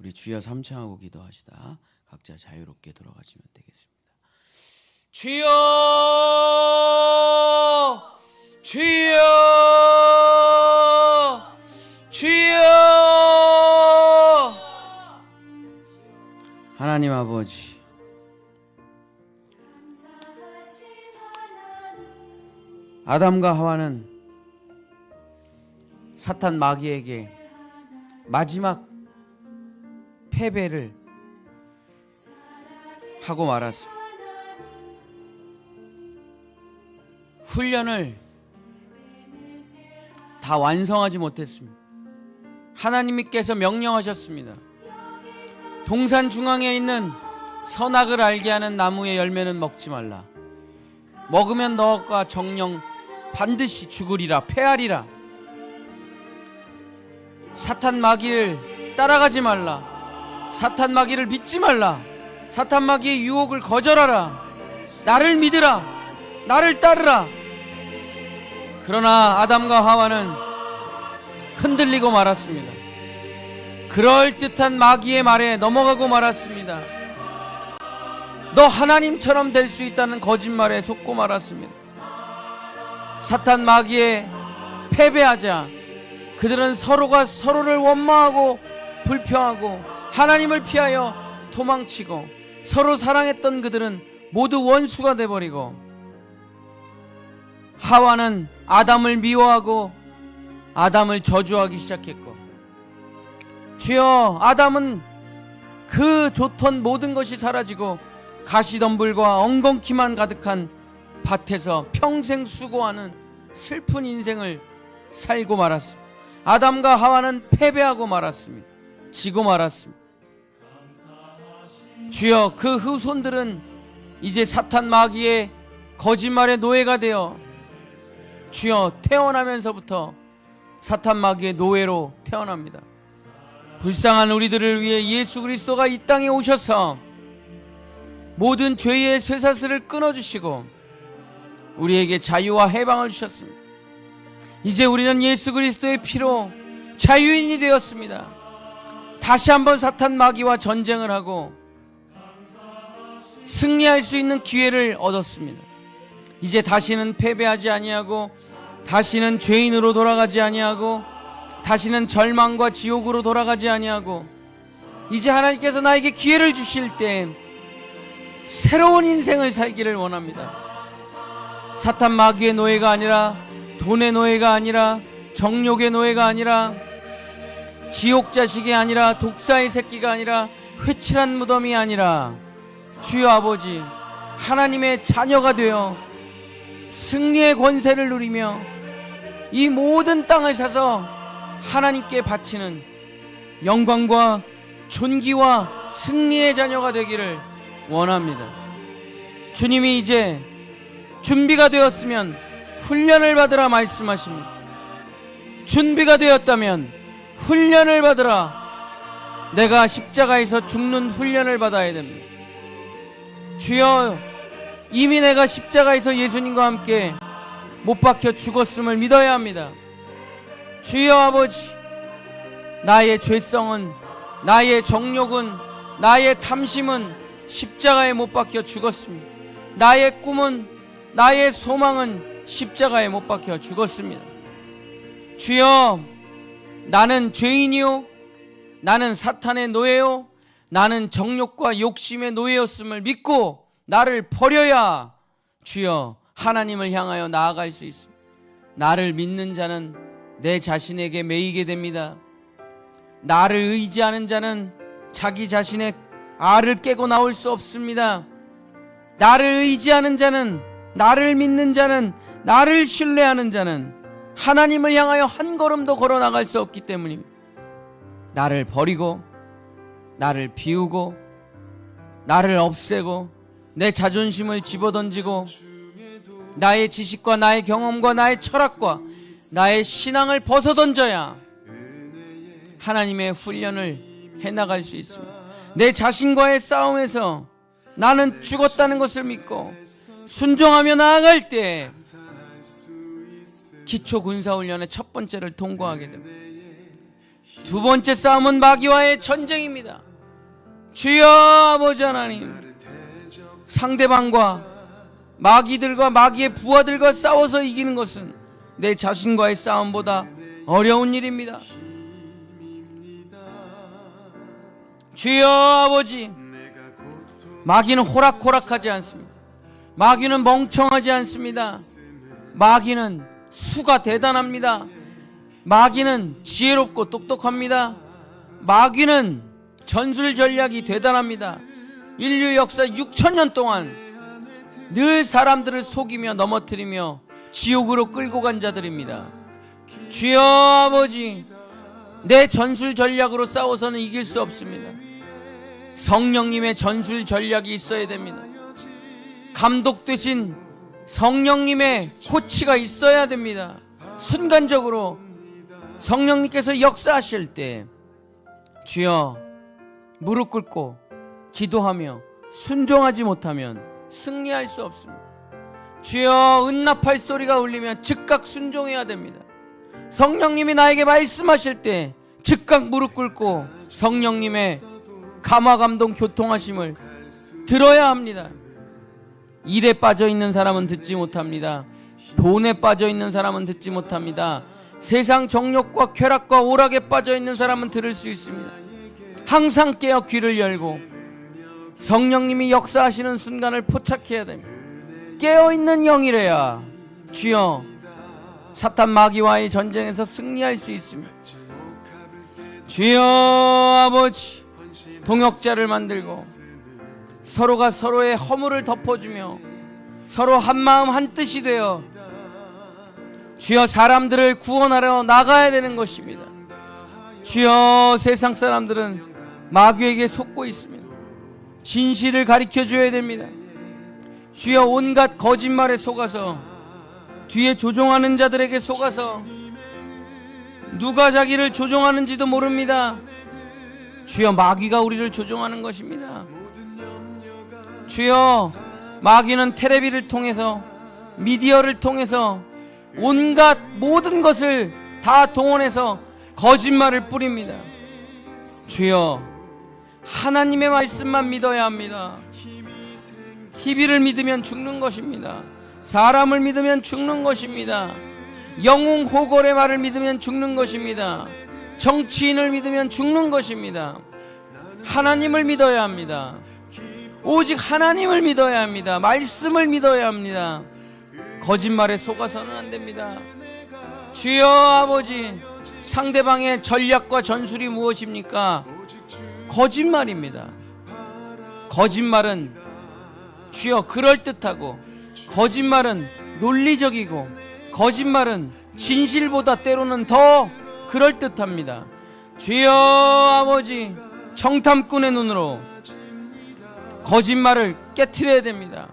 우리 주여 삼창하고 기도하시다. 각자 자유롭게 돌아가시면 되겠습니다. 주여! 주여! 주여! 하나님 아버지 아담과 하와는 사탄 마귀에게 마지막 패배를 하고 말았습니다. 훈련을 다 완성하지 못했습니다. 하나님께서 명령하셨습니다. 동산 중앙에 있는 선악을 알게 하는 나무의 열매는 먹지 말라. 먹으면 너가 정령 반드시 죽으리라 패하리라. 사탄 마귀를 따라가지 말라. 사탄 마귀를 믿지 말라. 사탄 마귀의 유혹을 거절하라. 나를 믿으라. 나를 따르라. 그러나 아담과 하와는 흔들리고 말았습니다. 그럴 듯한 마귀의 말에 넘어가고 말았습니다. 너 하나님처럼 될 수 있다는 거짓말에 속고 말았습니다. 사탄 마귀에 패배하자 그들은 서로가 서로를 원망하고 불평하고 하나님을 피하여 도망치고 서로 사랑했던 그들은 모두 원수가 돼버리고 하와는 아담을 미워하고 아담을 저주하기 시작했고 주여 아담은 그 좋던 모든 것이 사라지고 가시덤불과 엉겅퀴만 가득한 밭에서 평생 수고하는 슬픈 인생을 살고 말았습니다. 아담과 하와는 패배하고 말았습니다. 지고 말았습니다. 주여 그 후손들은 이제 사탄 마귀의 거짓말의 노예가 되어 주여 태어나면서부터 사탄 마귀의 노예로 태어납니다. 불쌍한 우리들을 위해 예수 그리스도가 이 땅에 오셔서 모든 죄의 쇠사슬을 끊어주시고 우리에게 자유와 해방을 주셨습니다. 이제 우리는 예수 그리스도의 피로 자유인이 되었습니다. 다시 한번 사탄 마귀와 전쟁을 하고 승리할 수 있는 기회를 얻었습니다. 이제 다시는 패배하지 아니하고 다시는 죄인으로 돌아가지 아니하고 다시는 절망과 지옥으로 돌아가지 아니하고 이제 하나님께서 나에게 기회를 주실 때 새로운 인생을 살기를 원합니다. 사탄 마귀의 노예가 아니라 돈의 노예가 아니라 정욕의 노예가 아니라 지옥 자식이 아니라 독사의 새끼가 아니라 회칠한 무덤이 아니라 주여 아버지 하나님의 자녀가 되어 승리의 권세를 누리며 이 모든 땅을 사서 하나님께 바치는 영광과 존귀와 승리의 자녀가 되기를 원합니다. 주님이 이제 준비가 되었으면 훈련을 받으라 말씀하십니다. 준비가 되었다면 훈련을 받으라. 내가 십자가에서 죽는 훈련을 받아야 됩니다. 주여, 이미 내가 십자가에서 예수님과 함께 못 박혀 죽었음을 믿어야 합니다. 주여 아버지, 나의 죄성은, 나의 정욕은, 나의 탐심은 십자가에 못 박혀 죽었습니다. 나의 꿈은, 나의 소망은 십자가에 못 박혀 죽었습니다. 주여, 나는 죄인이요, 나는 사탄의 노예요, 나는 정욕과 욕심의 노예였음을 믿고 나를 버려야 주여 하나님을 향하여 나아갈 수 있습니다. 나를 믿는 자는 내 자신에게 매이게 됩니다. 나를 의지하는 자는 자기 자신의 알을 깨고 나올 수 없습니다. 나를 의지하는 자는 나를 믿는 자는 나를 신뢰하는 자는 하나님을 향하여 한 걸음도 걸어 나갈 수 없기 때문입니다. 나를 버리고 나를 비우고 나를 없애고 내 자존심을 집어던지고 나의 지식과 나의 경험과 나의 철학과 나의 신앙을 벗어던져야 하나님의 훈련을 해나갈 수 있습니다. 내 자신과의 싸움에서 나는 죽었다는 것을 믿고 순종하며 나아갈 때 기초 군사 훈련의 첫 번째를 통과하게 됩니다. 두 번째 싸움은 마귀와의 전쟁입니다. 주여 아버지 하나님 상대방과 마귀들과 마귀의 부하들과 싸워서 이기는 것은 내 자신과의 싸움보다 어려운 일입니다. 주여 아버지 마귀는 호락호락하지 않습니다. 마귀는 멍청하지 않습니다. 마귀는 수가 대단합니다. 마귀는 지혜롭고 똑똑합니다. 마귀는 전술 전략이 대단합니다. 인류 역사 6천년 동안 늘 사람들을 속이며 넘어뜨리며 지옥으로 끌고 간 자들입니다. 주여 아버지, 내 전술 전략으로 싸워서는 이길 수 없습니다. 성령님의 전술 전략이 있어야 됩니다. 감독 되신 성령님의 코치가 있어야 됩니다. 순간적으로 성령님께서 역사하실 때 주여 무릎 꿇고 기도하며 순종하지 못하면 승리할 수 없습니다. 주여 은납할 소리가 울리면 즉각 순종해야 됩니다. 성령님이 나에게 말씀하실 때 즉각 무릎 꿇고 성령님의 감화 감동 교통하심을 들어야 합니다. 일에 빠져 있는 사람은 듣지 못합니다. 돈에 빠져 있는 사람은 듣지 못합니다. 세상 정욕과 쾌락과 오락에 빠져 있는 사람은 들을 수 있습니다. 항상 깨어 귀를 열고 성령님이 역사하시는 순간을 포착해야 됩니다. 깨어 있는 영이래야 주여 사탄 마귀와의 전쟁에서 승리할 수 있습니다. 주여 아버지 동역자를 만들고 서로가 서로의 허물을 덮어주며 서로 한 마음 한 뜻이 되어 주여 사람들을 구원하러 나가야 되는 것입니다. 주여 세상 사람들은 마귀에게 속고 있습니다. 진실을 가르쳐 줘야 됩니다. 주여 온갖 거짓말에 속아서 뒤에 조종하는 자들에게 속아서 누가 자기를 조종하는지도 모릅니다. 주여 마귀가 우리를 조종하는 것입니다. 주여 마귀는 테레비를 통해서 미디어를 통해서 온갖 모든 것을 다 동원해서 거짓말을 뿌립니다. 주여 하나님의 말씀만 믿어야 합니다. TV를 믿으면 죽는 것입니다. 사람을 믿으면 죽는 것입니다. 영웅 호걸의 말을 믿으면 죽는 것입니다. 정치인을 믿으면 죽는 것입니다. 하나님을 믿어야 합니다. 오직 하나님을 믿어야 합니다. 말씀을 믿어야 합니다. 거짓말에 속아서는 안 됩니다. 주여 아버지, 상대방의 전략과 전술이 무엇입니까? 거짓말입니다. 거짓말은 주여 그럴듯하고 거짓말은 논리적이고 거짓말은 진실보다 때로는 더 그럴듯합니다. 주여 아버지 정탐꾼의 눈으로 거짓말을 깨트려야 됩니다.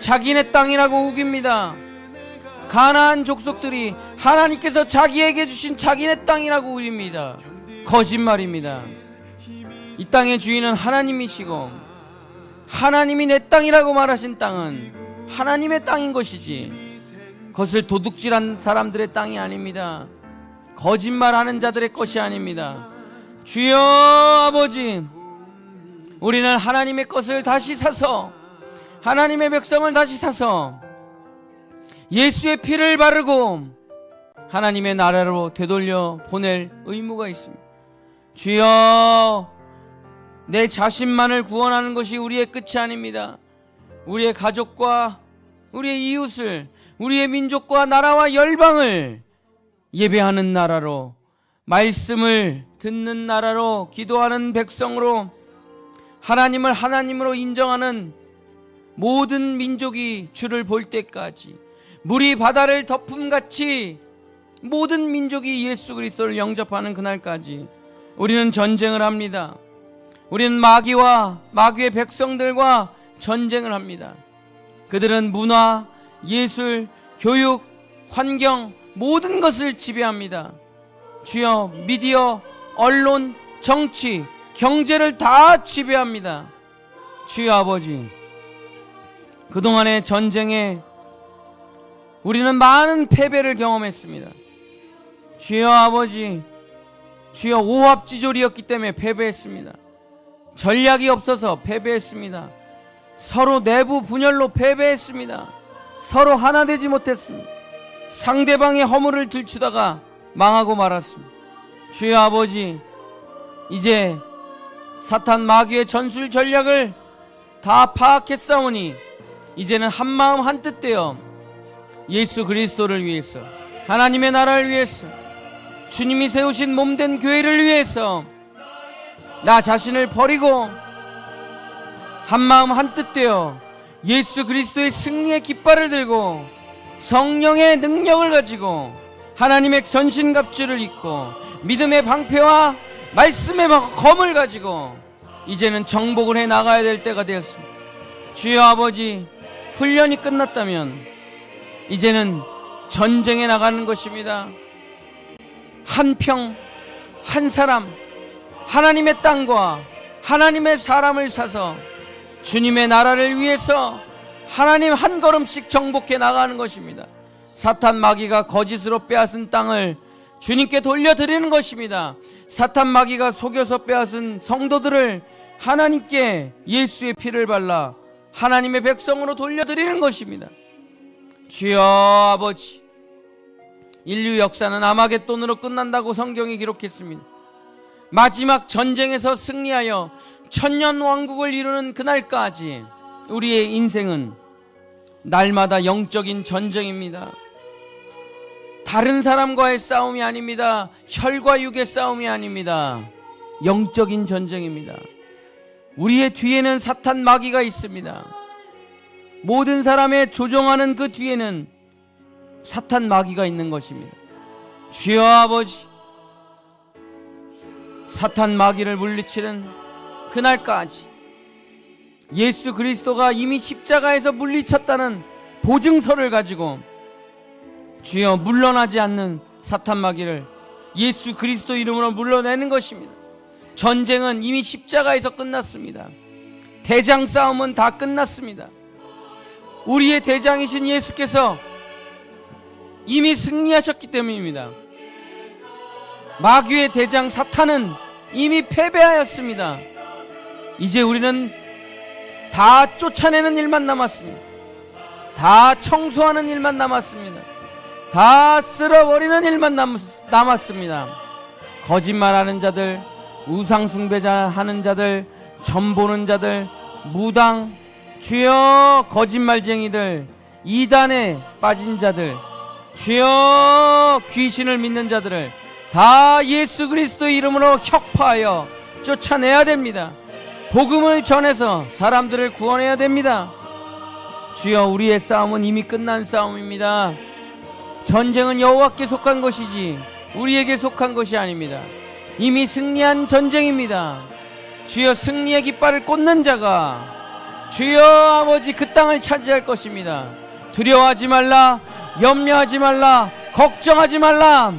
자기네 땅이라고 우깁니다. 가나안 족속들이 하나님께서 자기에게 주신 자기네 땅이라고 우깁니다. 거짓말입니다. 이 땅의 주인은 하나님이시고 하나님이 내 땅이라고 말하신 땅은 하나님의 땅인 것이지 그것을 도둑질한 사람들의 땅이 아닙니다. 거짓말하는 자들의 것이 아닙니다. 주여 아버지 우리는 하나님의 것을 다시 사서 하나님의 백성을 다시 사서 예수의 피를 바르고 하나님의 나라로 되돌려 보낼 의무가 있습니다. 주여 내 자신만을 구원하는 것이 우리의 끝이 아닙니다. 우리의 가족과 우리의 이웃을 우리의 민족과 나라와 열방을 예배하는 나라로 말씀을 듣는 나라로 기도하는 백성으로 하나님을 하나님으로 인정하는 모든 민족이 주를 볼 때까지 물이 바다를 덮음같이 모든 민족이 예수 그리스도를 영접하는 그날까지 우리는 전쟁을 합니다. 우리는 마귀와 마귀의 백성들과 전쟁을 합니다. 그들은 문화, 예술, 교육, 환경 모든 것을 지배합니다. 주여 미디어, 언론, 정치, 경제를 다 지배합니다. 주여 아버지 그동안의 전쟁에 우리는 많은 패배를 경험했습니다. 주여 아버지 주여 오합지졸이었기 때문에 패배했습니다. 전략이 없어서 패배했습니다. 서로 내부 분열로 패배했습니다. 서로 하나 되지 못했습니다. 상대방의 허물을 들추다가 망하고 말았습니다. 주여 아버지, 이제 사탄 마귀의 전술 전략을 다 파악했사오니 이제는 한 마음 한뜻 되어 예수 그리스도를 위해서 하나님의 나라를 위해서 주님이 세우신 몸된 교회를 위해서 나 자신을 버리고 한 마음 한 뜻 되어 예수 그리스도의 승리의 깃발을 들고 성령의 능력을 가지고 하나님의 전신갑주를 입고 믿음의 방패와 말씀의 검을 가지고 이제는 정복을 해 나가야 될 때가 되었습니다. 주여 아버지 훈련이 끝났다면 이제는 전쟁에 나가는 것입니다. 한 평, 한 사람, 하나님의 땅과 하나님의 사람을 사서 주님의 나라를 위해서 하나님 한 걸음씩 정복해 나가는 것입니다. 사탄 마귀가 거짓으로 빼앗은 땅을 주님께 돌려드리는 것입니다. 사탄 마귀가 속여서 빼앗은 성도들을 하나님께 예수의 피를 발라 하나님의 백성으로 돌려드리는 것입니다. 주여 아버지, 인류 역사는 아마겟돈으로 끝난다고 성경이 기록했습니다. 마지막 전쟁에서 승리하여 천년 왕국을 이루는 그날까지 우리의 인생은 날마다 영적인 전쟁입니다. 다른 사람과의 싸움이 아닙니다. 혈과 육의 싸움이 아닙니다. 영적인 전쟁입니다. 우리의 뒤에는 사탄 마귀가 있습니다. 모든 사람의 조종하는 그 뒤에는 사탄 마귀가 있는 것입니다. 주여 아버지, 사탄 마귀를 물리치는 그날까지 예수 그리스도가 이미 십자가에서 물리쳤다는 보증서를 가지고 주여 물러나지 않는 사탄 마귀를 예수 그리스도 이름으로 물러내는 것입니다. 전쟁은 이미 십자가에서 끝났습니다. 대장 싸움은 다 끝났습니다. 우리의 대장이신 예수께서 이미 승리하셨기 때문입니다. 마귀의 대장 사탄은 이미 패배하였습니다. 이제 우리는 다 쫓아내는 일만 남았습니다. 다 청소하는 일만 남았습니다. 다 쓸어버리는 일만 남, 남았습니다. 거짓말하는 자들, 우상숭배자 하는 자들, 점보는 자들, 무당, 주여 거짓말쟁이들, 이단에 빠진 자들, 주여 귀신을 믿는 자들을 다 예수 그리스도 이름으로 혁파하여 쫓아내야 됩니다. 복음을 전해서 사람들을 구원해야 됩니다. 주여 우리의 싸움은 이미 끝난 싸움입니다. 전쟁은 여호와께 속한 것이지 우리에게 속한 것이 아닙니다. 이미 승리한 전쟁입니다. 주여 승리의 깃발을 꽂는 자가 주여 아버지 그 땅을 차지할 것입니다. 두려워하지 말라, 염려하지 말라, 걱정하지 말라.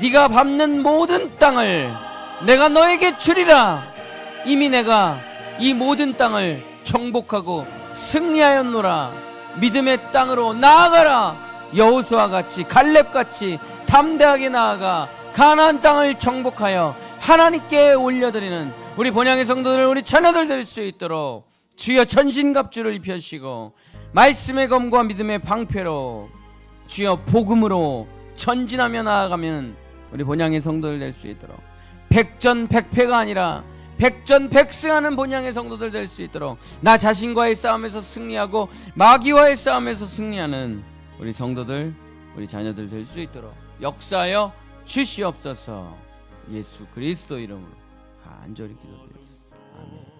네가 밟는 모든 땅을 내가 너에게 주리라. 이미 내가 이 모든 땅을 정복하고 승리하였노라. 믿음의 땅으로 나아가라. 여호수아 같이 갈렙 같이 담대하게 나아가 가나안 땅을 정복하여 하나님께 올려드리는 우리 본향의 성도들 우리 자녀들 될 수 있도록 주여 전신갑주를 입혀시고 말씀의 검과 믿음의 방패로 주여 복음으로 전진하며 나아가면 우리 본향의 성도들 될 수 있도록. 백전백패가 아니라 백전백승하는 본향의 성도들 될 수 있도록 나 자신과의 싸움에서 승리하고 마귀와의 싸움에서 승리하는 우리 성도들 우리 자녀들 될 수 있도록 역사하여 주시옵소서. 예수 그리스도 이름으로 간절히 기도드립니다. 아멘